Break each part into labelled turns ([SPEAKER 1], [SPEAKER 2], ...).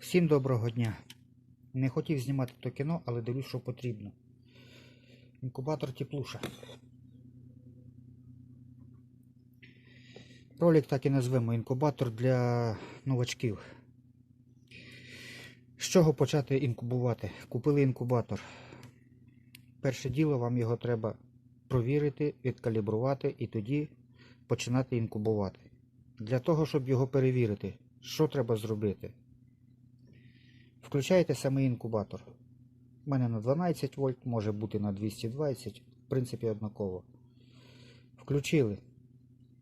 [SPEAKER 1] Всім доброго дня. Не хотів знімати то кіно, але дивлюсь, що потрібно. Інкубатор теплуша. Ролик так і назвемо інкубатор для новачків. З чого почати інкубувати? Купили інкубатор. Перше діло, вам його треба провірити, відкалібрувати і тоді починати інкубувати. Для того, щоб його перевірити, що треба зробити? Включаєте самий інкубатор. У мене на 12 вольт, може бути на 220, в принципі, однаково. Включили.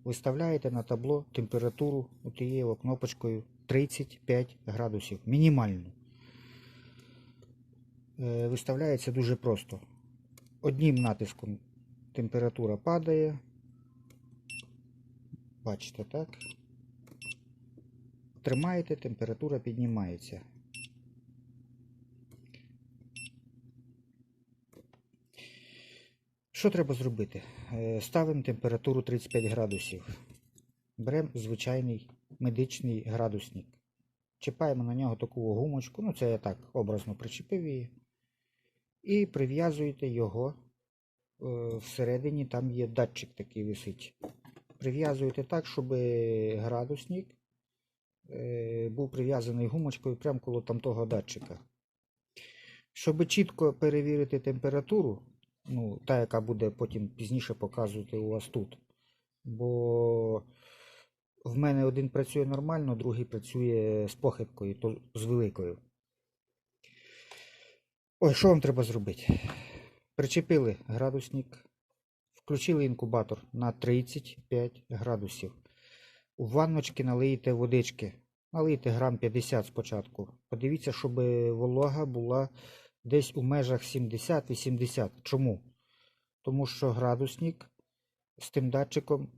[SPEAKER 1] Виставляєте на табло температуру тією кнопочкою 35 градусів. Мінімальну. Е, Виставляється дуже просто. Одним натиском температура падає. Бачите, так? Тримаєте, температура піднімається. Що треба зробити? Е, Ставимо температуру 35 градусів. Беремо звичайний медичний градусник. Чіпаємо на нього таку гумочку, ну це я так образно причепив її. І прив'язуєте його е, всередині, там є датчик такий висить. Прив'язуєте так, щоб градусник е, був прив'язаний гумочкою прямо коло там того датчика. Щоб чітко перевірити температуру, ну, та, яка буде потім пізніше показувати у вас тут. Бо в мене один працює нормально, другий працює з похибкою, то з великою. Ой, що вам треба зробити? Причепили градусник, включили інкубатор на 35 градусів. У ванночки налиєте водички. Налийте грам 50 спочатку. Подивіться, щоб волога була десь у межах 70-80. Чому? Тому що градусник з тим датчиком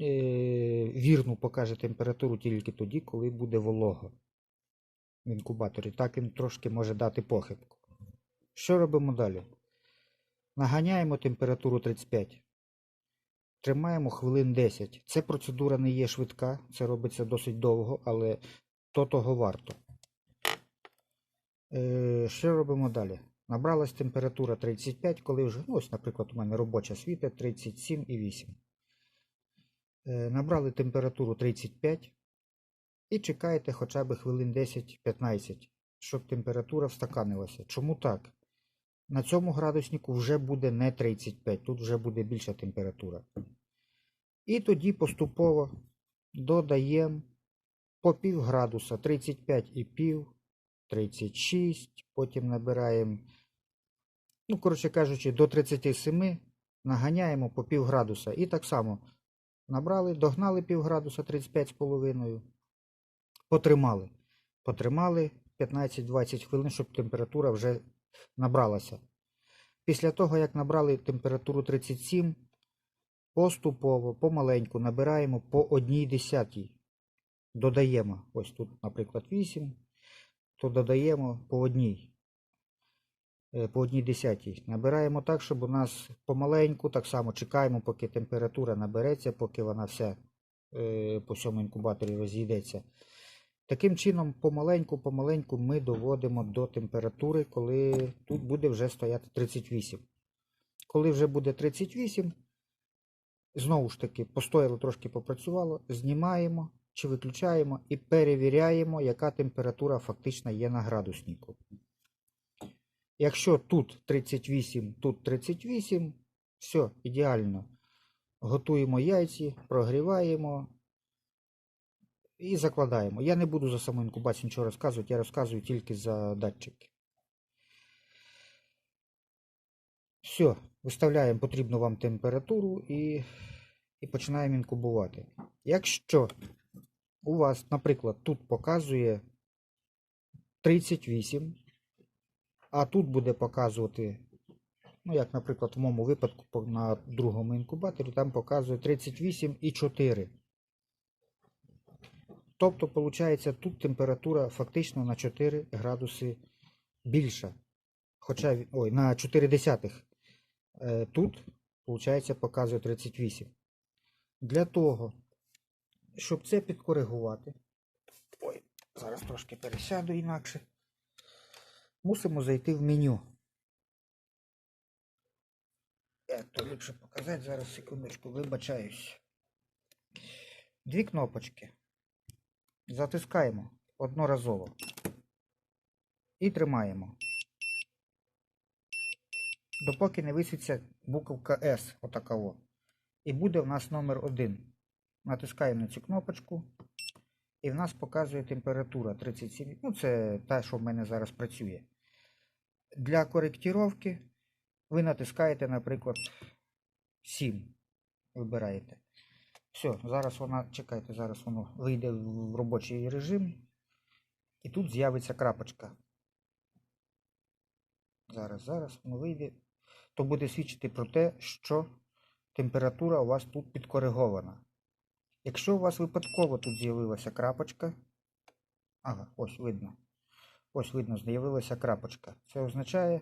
[SPEAKER 1] е, вірно покаже температуру тільки тоді, коли буде волого в інкубаторі. Так він трошки може дати похибку. Що робимо далі? Наганяємо температуру 35. Тримаємо хвилин 10. Це процедура не є швидка, це робиться досить довго, але то того варто. Е, що робимо далі? Набралась температура 35, коли вже, ну ось, наприклад, у мене робоча світа 37,8. Е, набрали температуру 35 і чекаєте хоча б хвилин 10-15, щоб температура встаканилася. Чому так? На цьому градуснику вже буде не 35, тут вже буде більша температура. І тоді поступово додаємо по пів градуса 35,5, 36, потім набираємо, ну, коротше кажучи, до 37 наганяємо по пів градуса. І так само набрали, догнали пів градуса 35,5, потримали. Потримали 15-20 хвилин, щоб температура вже набралася. Після того, як набрали температуру 37, поступово, помаленьку набираємо по одній десятій. Додаємо, ось тут, наприклад, 8, то додаємо по одній. е, По одній десятій. Набираємо так, щоб у нас помаленьку, так само чекаємо, поки температура набереться, поки вона вся е, по всьому інкубаторі розійдеться. Таким чином, помаленьку, помаленьку ми доводимо до температури, коли тут буде вже стояти 38. Коли вже буде 38, знову ж таки, постояло трошки попрацювало, знімаємо чи виключаємо і перевіряємо, яка температура фактично є на градуснику. Якщо тут 38, тут 38, все, ідеально. Готуємо яйці, прогріваємо і закладаємо. Я не буду за саму інкубацію нічого розказувати, я розказую тільки за датчики. Все, виставляємо потрібну вам температуру і, і починаємо інкубувати. Якщо у вас, наприклад, тут показує 38, а тут буде показувати, ну, як, наприклад, в моєму випадку на другому інкубаторі, там показує 38,4. Тобто, виходить, тут температура фактично на 4 градуси більша. Хоча, ой, на 4 десятих. Е, Тут, виходить, показує 38. Для того, щоб це підкоригувати. Ой, Зараз трошки пересяду інакше. Мусимо зайти в меню. Як то ліпше показати, зараз секундочку, вибачаюсь. Дві кнопочки. Затискаємо одноразово. І тримаємо. Допоки не виситься буковка S, отакаво. І буде в нас номер 1. Натискаємо на цю кнопочку. І в нас показує температура 37. Ну, це та, що в мене зараз працює. Для коректіровки ви натискаєте, наприклад, 7. Вибираєте. Все, зараз вона, чекайте, зараз воно вийде в робочий режим. І тут з'явиться крапочка. Зараз, зараз воно вийде. То буде свідчити про те, що температура у вас тут підкоригована. Якщо у вас випадково тут з'явилася крапочка, ага, ось видно. Ось видно, з'явилася крапочка. Це означає,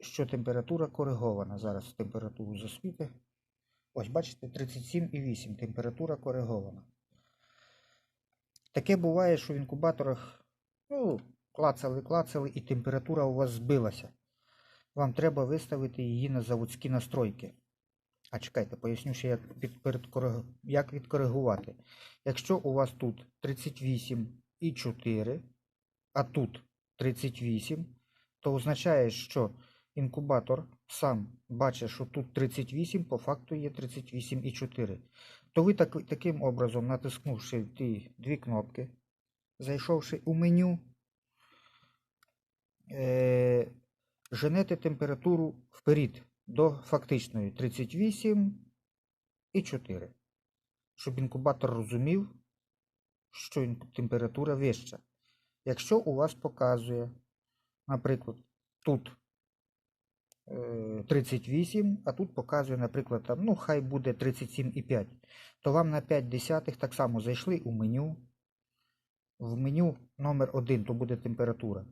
[SPEAKER 1] що температура коригована. Зараз температуру засвіти. Ось, бачите, 37,8. Температура коригована. Таке буває, що в інкубаторах, ну, клацали, клацали, і температура у вас збилася. Вам треба виставити її на заводські настройки. А чекайте, поясню ще, як, як відкоригувати. Якщо у вас тут 38,4, а тут 38, то означає, що інкубатор сам бачить, що тут 38, по факту є 38,4. То ви так, таким образом, натискнувши ті дві кнопки, зайшовши у меню, е, женете температуру вперед до фактичної 38,4. Щоб інкубатор розумів, що температура вища. Якщо у вас показує, наприклад, тут е, 38, а тут показує, наприклад, там, ну, хай буде 37,5, то вам на 5 десятих так само зайшли у меню. В меню номер 1 то буде температура.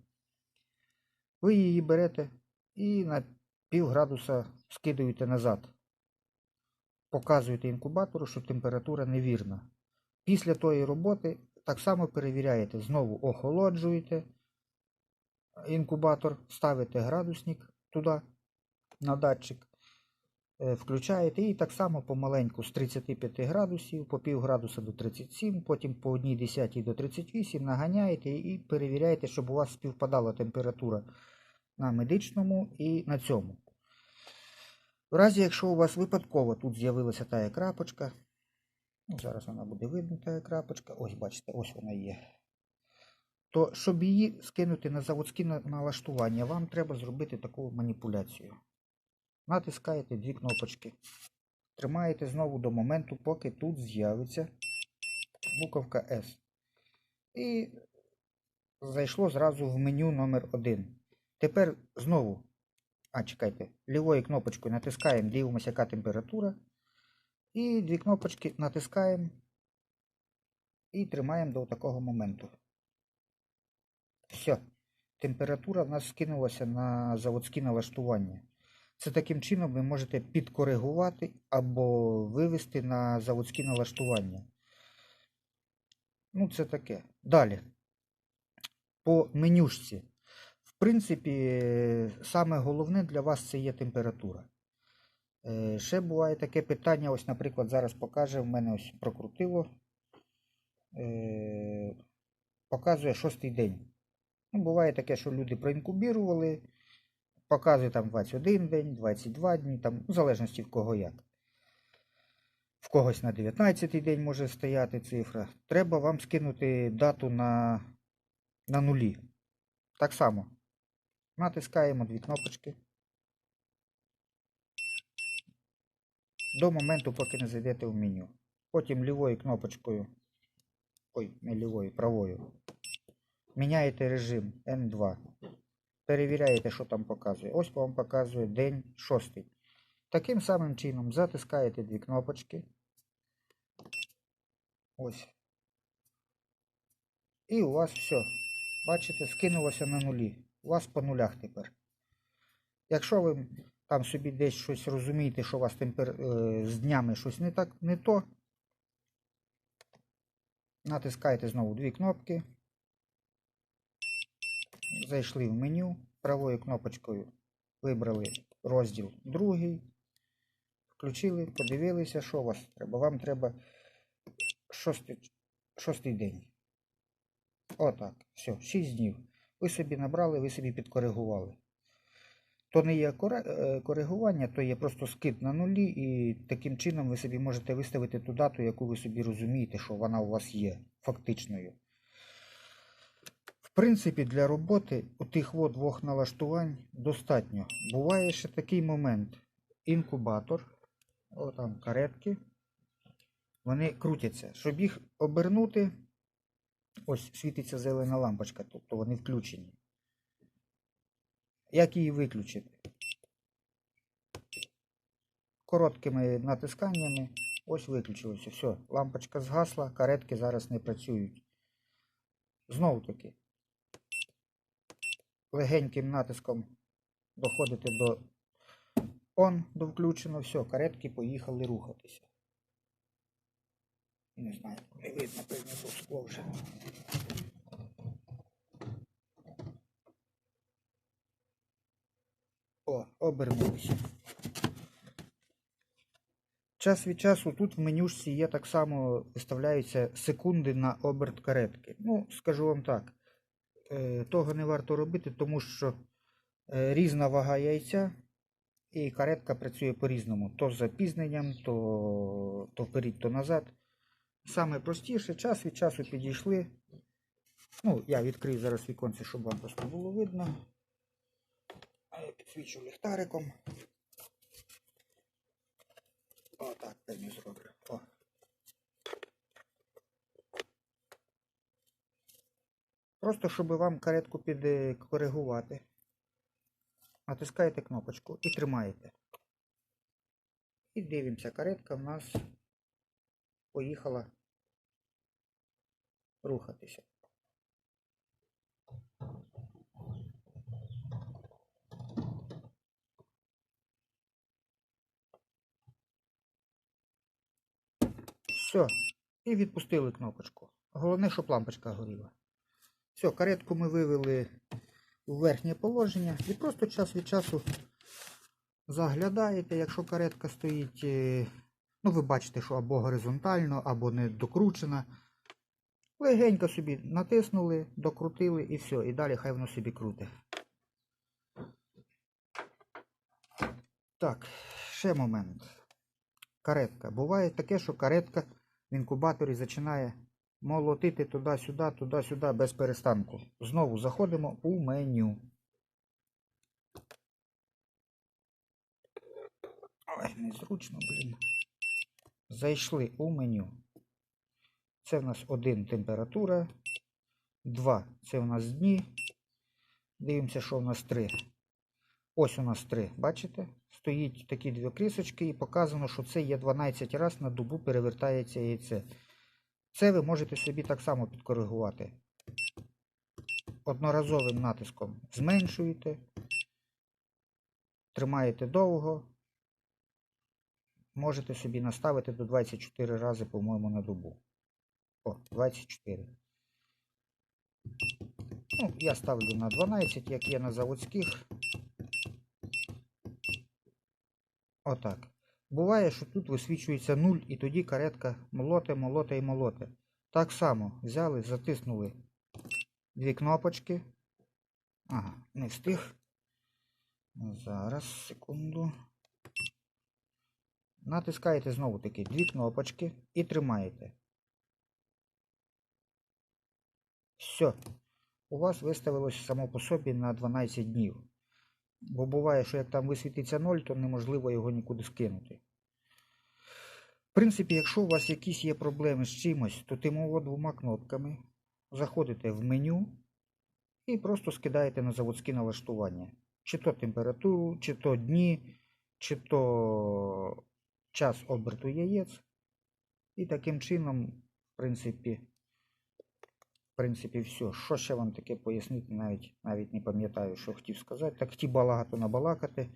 [SPEAKER 1] Ви її берете і на пів градуса скидуєте назад. Показуєте інкубатору, що температура невірна. Після тої роботи так само перевіряєте, знову охолоджуєте інкубатор, ставите градусник туди на датчик, е, включаєте і так само помаленьку з 35 градусів, по пів градуса до 37, потім по 1 десятій до 38 наганяєте і перевіряєте, щоб у вас співпадала температура на медичному і на цьому. В разі, якщо у вас випадково тут з'явилася тая крапочка, ну, зараз вона буде видно, тая крапочка, ось бачите, ось вона є. То, щоб її скинути на заводські налаштування, вам треба зробити таку маніпуляцію. Натискаєте дві кнопочки. Тримаєте знову до моменту, поки тут з'явиться буковка S. І зайшло зразу в меню номер 1. Тепер знову, а чекайте, лівою кнопочкою натискаємо, дивимося, яка температура. І дві кнопочки натискаємо і тримаємо до такого моменту. Все. Температура в нас скинулася на заводські налаштування. Це таким чином ви можете підкоригувати або вивести на заводські налаштування. Ну, це таке. Далі. По менюшці. Принципі, саме головне для вас це є температура. Е, Ще буває таке питання, ось, наприклад, зараз покаже, в мене ось прокрутило. Е, Показує шостий день. Ну, буває таке, що люди проінкубірували, показує там 21 день, 22 дні, там, в залежності в кого як. В когось на 19 день може стояти цифра. Треба вам скинути дату на, на нулі. Так само. Натискаємо дві кнопочки. До моменту, поки не зайдете в меню. Потім лівою кнопочкою. Ой, не лівою, правою. Міняєте режим N2. Перевіряєте, що там показує. Ось вам показує день 6. Таким самим чином затискаєте дві кнопочки. Ось. І у вас все. Бачите, скинулося на нулі. У вас по нулях тепер. Якщо ви там собі десь щось розумієте, що у вас темпер... е, з днями щось не так, не то, натискаєте знову дві кнопки. зайшли в меню, правою кнопочкою вибрали розділ другий, включили, подивилися, що у вас треба. Вам треба шостий, шостий день. Отак. Все, 6 днів. Ви собі набрали, ви собі підкоригували. То не є е, коригування, то є просто скид на нулі, і таким чином ви собі можете виставити ту дату, яку ви собі розумієте, що вона у вас є фактичною. В принципі, для роботи у тих двох налаштувань достатньо. Буває ще такий момент. Інкубатор, о, там каретки, вони крутяться. Щоб їх обернути, ось світиться зелена лампочка, тобто вони включені. Як її виключити? Короткими натисканнями. Ось виключилося. Все, лампочка згасла, каретки зараз не працюють. Знову таки, легеньким натиском доходите до on, до включено, все, каретки поїхали рухатися. Не знаю, не видно, певно, тут скло вже. О, обернулися. Час від часу тут в менюшці є так само виставляються секунди на оберт каретки. Ну, скажу вам так, е, того не варто робити, тому що е, різна вага яйця і каретка працює по-різному. То з запізненням, то, то вперед, то назад. Саме простіше, час від часу підійшли. Ну, я відкрию зараз віконце, щоб вам просто було видно. Я підсвічу ліхтариком. О, так, певні зроблю. О. Просто, щоб вам каретку підкоригувати. Натискаєте кнопочку і тримаєте. І дивимося, каретка в нас поїхала рухатися. Все. І відпустили кнопочку. Головне, щоб лампочка горіла. Все, каретку ми вивели в верхнє положення і просто час від часу заглядаєте, якщо каретка стоїть, е, ну ви бачите, що або горизонтально, або не докручена. Легенько собі натиснули, докрутили і все. І далі хай воно собі круте. Так, ще момент. Каретка. Буває таке, що каретка в інкубаторі починає молотити туди-сюди, туди-сюди без перестанку. Знову заходимо у меню. Ой, незручно, блін. Зайшли у меню. Це в нас 1 температура. 2 це у нас дні. Дивимося, що у нас 3. Ось у нас 3. Бачите? Стоїть такі дві крисочки і показано, що це є 12 разів на добу перевертається яйце. Це ви можете собі так само підкоригувати. Одноразовим натиском зменшуєте, тримаєте довго. Можете собі наставити до 24 рази, по-моєму, на добу. О, 24. Ну, я ставлю на 12, як є на заводських. Отак. Буває, що тут висвічується 0 і тоді каретка молоте, молоте і молоте. Так само взяли, затиснули дві кнопочки. Ага, не встиг. Зараз, секунду. Натискаєте знову таки дві кнопочки і тримаєте. Все. У вас виставилось само по собі на 12 днів. Бо буває, що як там висвітиться 0, то неможливо його нікуди скинути. В принципі, якщо у вас якісь є проблеми з чимось, то тими двома кнопками заходите в меню і просто скидаєте на заводські налаштування. Чи то температуру, чи то дні, чи то час оберту яєць. І таким чином, в принципі, в принципі, все. Що ще вам таке пояснити, навіть навіть не пам'ятаю, що хотів сказати. Так хотів балагато набалакати.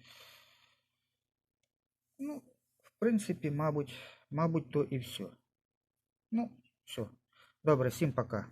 [SPEAKER 1] Ну, в принципі, мабуть, мабуть, то і все. Ну, все. Добре, всім пока.